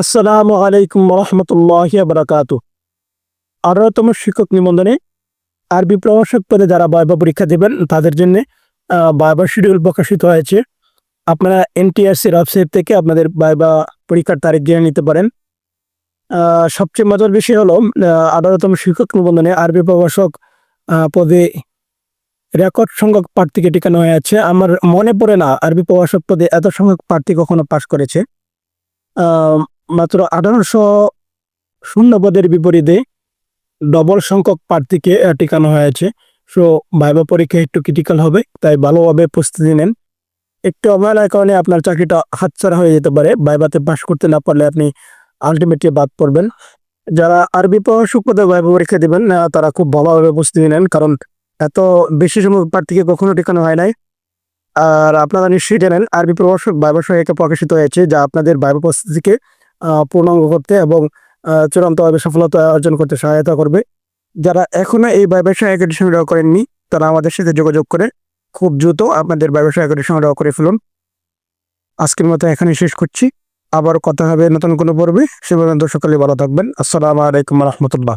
আসসালামু আলাইকুম রহমতুল্লাহ বারাকাত আঠারোতম শিক্ষক নিবন্ধনে আরবি প্রভাষক পদে যারা বায়বা পরীক্ষা দেবেন, তাদের জন্য বায়বা শিডিউল প্রকাশিত হয়েছে। আপনারা এনটিআরসির ওয়েবসাইট থেকে আপনাদের বায়বা পরীক্ষার তারিখ জেনে নিতে পারেন। সবচেয়ে মজার বিষয় হলো আঠারোতম শিক্ষক নিবন্ধনে আরবি প্রভাষক পদে রেকর্ড সংখ্যক প্রার্থীকে টিকানো হয়েছে। আমার মনে পড়ে না, আরবি প্রভাষক পদে এত সংখ্যক প্রার্থী কখনো পাশ করেছে। মাত্র আঠারোশো শূন্য পদের বিপরীতে ডবল সংখ্যক প্রার্থীকে টিকানো হয়েছে। সো ভাইবা পরীক্ষা একটু ক্রিটিক্যাল হবে, তাই ভালোভাবে প্রস্তুতি নেন। একটু অবহেলার কারণে আপনার চাকরিটা হাতছাড়া হয়ে যেতে পারে। ভাইবাতে পাশ করতে না পারলে আপনি আলটিমেটলি বাদ পড়বেন। যারা আরবি প্রভাষক পদে ভাইবা পরীক্ষা দেবেন তারা খুব ভালোভাবে প্রস্তুতি নেন, কারণ এত বেশি সংখ্যক প্রার্থীকে কখনো টিকানো হয় নাই। আর আপনারা নিশ্চয়ই জানেন, আরবি প্রভাষক ভাইবা সহায়িকা প্রকাশিত হয়েছে, যা আপনাদের ভাইবা প্রস্তুতিকে পূর্ণাঙ্গ করতে এবং চূড়ান্তভাবে সফলতা অর্জন করতে সহায়তা করবে। যারা এখনও এই ব্যবসা একটি সংগ্রহ করেননি, তারা আমাদের সাথে যোগাযোগ করে খুব দ্রুত আপনাদের ব্যবসা একটি সংগ্রহ করে ফেলুন। আজকের মতো এখানে শেষ করছি। আবার কথা হবে নতুন কোনো পর্বে। সে পর্যন্ত সকালে ভালো থাকবেন। আসসালামু আলাইকুম রহমতুল্লাহ।